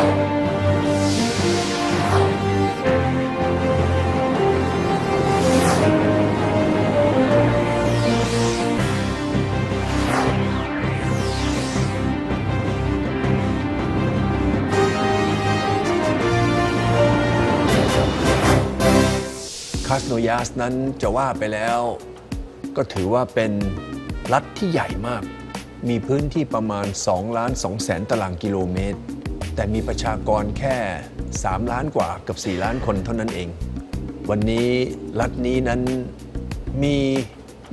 คาสโนยาสนั้นจะว่าไปแล้วก็ถือว่าเป็นรัฐที่ใหญ่มาก มีพื้นที่ประมาณ 2 ล้าน2แสนตารางกิโลเมตร แต่มีประชากรแค่ 3 ล้านกว่ากับ 4 ล้านคนเท่านั้นเอง วันนี้รัฐนี้นั้นมี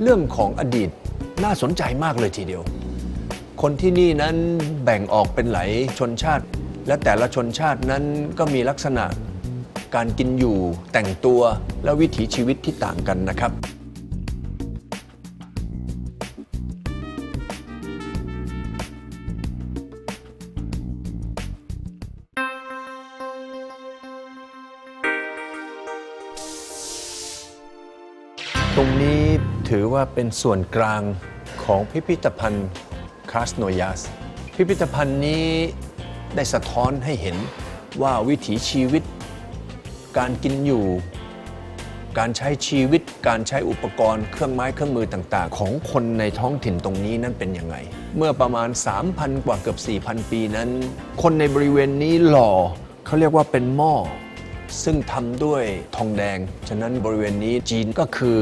เรื่องของอดีตน่าสนใจมากเลยทีเดียว คนที่นี่นั้นแบ่งออกเป็นหลายชนชาติ และแต่ละชนชาตินั้นก็มีลักษณะการกินอยู่แต่งตัวและวิถีชีวิตที่ต่างกันนะครับ ตรงนี้ถือว่าเป็นส่วนกลางของพิพิธภัณฑ์คาสโนยาส พิพิธภัณฑ์นี้ได้สะท้อนให้เห็นว่าวิถีชีวิต การกินอยู่ การใช้ชีวิต การใช้อุปกรณ์เครื่องไม้เครื่องมือต่างๆ ของคนในท้องถิ่นตรงนี้นั้นเป็นยังไง เมื่อประมาณ 3,000 กว่าเกือบ 4,000 ปีนั้น คนในบริเวณนี้หล่อเขาเรียกว่าเป็นหม้อซึ่งทำด้วยทองแดง ฉะนั้นบริเวณนี้จีนก็คือ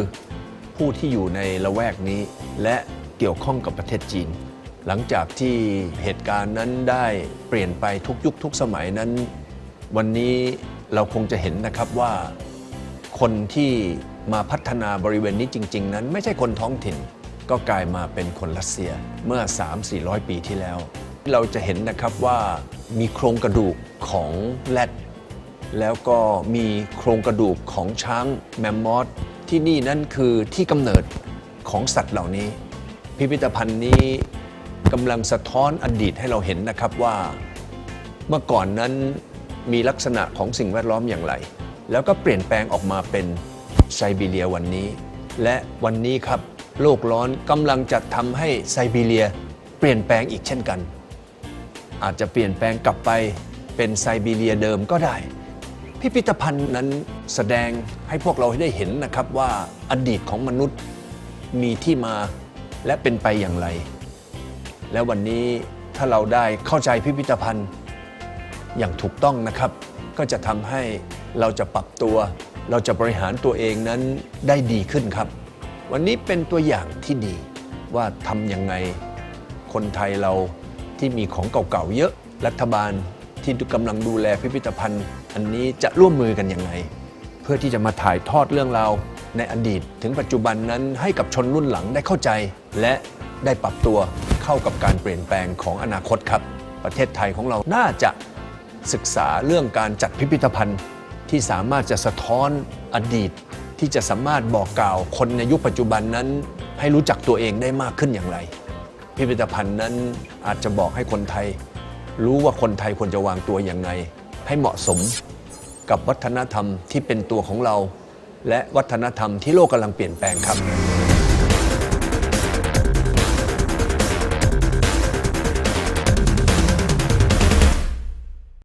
ผู้ที่อยู่ในละแวกนี้ และเกี่ยวข้องกับประเทศจีน หลังจากที่เหตุการณ์นั้นได้เปลี่ยนไปทุกยุคทุกสมัยนั้น วันนี้เราคงจะเห็นนะครับว่า คนที่มาพัฒนาบริเวณนี้จริง ๆ นั้น ไม่ใช่คนท้องถิ่น ก็กลายมาเป็นคนรัสเซียเมื่อ 3-400 ปีที่แล้ว เราจะเห็นนะครับว่ามีโครงกระดูกของแรดแล้วก็มีโครงกระดูกของช้างแมมมอธ ที่นี่นั่นคือที่กำเนิดของสัตว์เหล่านี้ พิพิธภัณฑ์นี้กำลังสะท้อนอดีตให้เราเห็นนะครับว่า เมื่อก่อนนั้นมีลักษณะของสิ่งแวดล้อมอย่างไร แล้วก็เปลี่ยนแปลงออกมาเป็นไซบีเรียวันนี้ และวันนี้ครับโลกร้อนกำลังจะทำให้ไซบีเรียเปลี่ยนแปลงอีกเช่นกัน อาจจะเปลี่ยนแปลงกลับไปเป็นไซบีเรียเดิมก็ได้ พิพิธภัณฑ์นั้นแสดงให้พวกเราได้เห็นนะครับว่าอดีตของมนุษย์มีที่มาและเป็นไปอย่างไร และวันนี้ถ้าเราได้เข้าใจพิพิธภัณฑ์อย่างถูกต้องนะครับ ก็จะทำให้เราจะปรับตัว เราจะบริหารตัวเองนั้นได้ดีขึ้นครับ วันนี้เป็นตัวอย่างที่ดีว่าทำยังไงคนไทยเราที่มีของเก่าๆเยอะรัฐบาลที่กำลังดูแลพิพิธภัณฑ์ อันนี้จะร่วมมือกันยังไงเพื่อที่จะมาถ่ายทอดเรื่องราวในอดีต ถึงปัจจุบันนั้นให้กับชนรุ่นหลังได้เข้าใจ และได้ปรับตัวเข้ากับการเปลี่ยนแปลงของอนาคตครับ ประเทศไทยของเราน่าจะศึกษาเรื่องการจัดพิพิธภัณฑ์ ที่สามารถจะสะท้อนอดีต ที่จะสามารถบอกกล่าวคนในยุคปัจจุบันนั้น ให้รู้จักตัวเองได้มากขึ้นอย่างไร พิพิธภัณฑ์นั้นอาจจะบอกให้คนไทย รู้ว่าคนไทยควรจะวางตัวอย่างไง ให้เหมาะสมกับวัฒนธรรมที่เป็นตัวของเรา และวัฒนธรรมที่โลกกำลังเปลี่ยนแปลงครับ